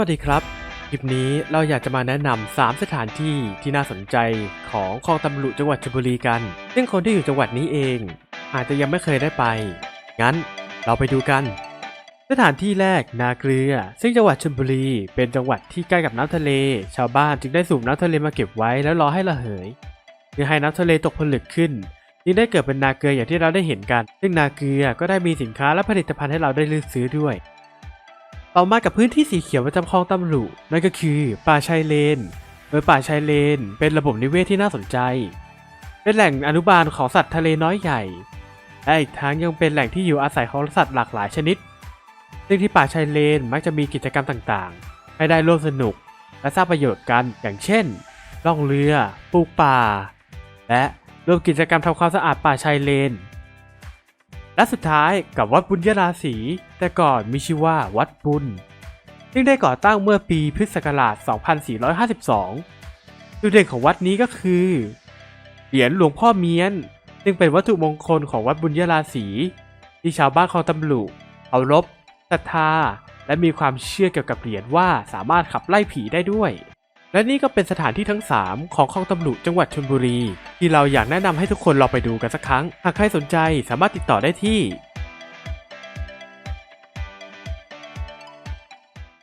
วัสดีครับ คลิปนี้เราอยากจะมาแนะนำ3สถานที่ที่น่าสนใจของคลองตำลุจังหวัดชลบุรีกัน ซึ่งคนที่อยู่จังหวัดนี้เอง อาจจะยังไม่เคยได้ไป งั้นเราไปดูกัน สถานที่แรกนาเกลือ ซึ่งจังหวัดชลบุรีเป็นจังหวัดที่ใกล้กับน้ำทะเล ชาวบ้านจึงได้สูบน้ำทะเลมาเก็บไว้แล้วรอให้ระเหยเพื่อให้น้ำทะเลตกผลึกขึ้นจึงได้เกิดเป็นนาเกลืออย่างที่เราได้เห็นกัน ซึ่งนาเกลือก็ได้มีสินค้าและผลิตภัณฑ์ให้เราได้เลือกซื้อด้วย ต่อมากับพื้นที่สีเขียวประจำคลองตำรุนั่นก็คือ ป่าชายเลน โดยป่าชายเลน เป็นระบบนิเวศที่น่าสนใจ เป็นแหล่งอนุบาลของสัตว์ทะเลน้อยใหญ่และอีกทั้งยังเป็นแหล่งที่อยู่อาศัยของสัตว์หลากหลายชนิด ซึ่งที่ป่าชายเลนมักจะมีกิจกรรมต่างๆ ให้ได้ร่วมสนุก และสร้างประโยชน์กัน อย่างเช่น ล่องเรือ ปลูกป่า และร่วมกิจกรรมทำความสะอาดป่าชายเลน และสุดท้ายกับวัดบุญยราศีแต่ก่อนมีชื่อว่าวัดบุญซึ่งได้ก่อตั้งเมื่อปีพุทธศักราช 2452 จุดเด่นของวัดนี้ก็คือ เหรียญหลวงพ่อเมียน ซึ่งเป็นวัตถุมงคลของวัดบุญยราศีที่ชาวบ้านคลองตำลุเคารพศรัทธาและมีความเชื่อเกี่ยวกับเหรียญว่าสามารถขับไล่ผีได้ด้วย และนี่ก็เป็นสถานที่ทั้ง 3 ของคลองตำลุจังหวัดชลบุรี ที่เราอยากแนะนำให้ทุกคนลองไปดูกันสักครั้ง หากใครสนใจสามารถติดต่อได้ที่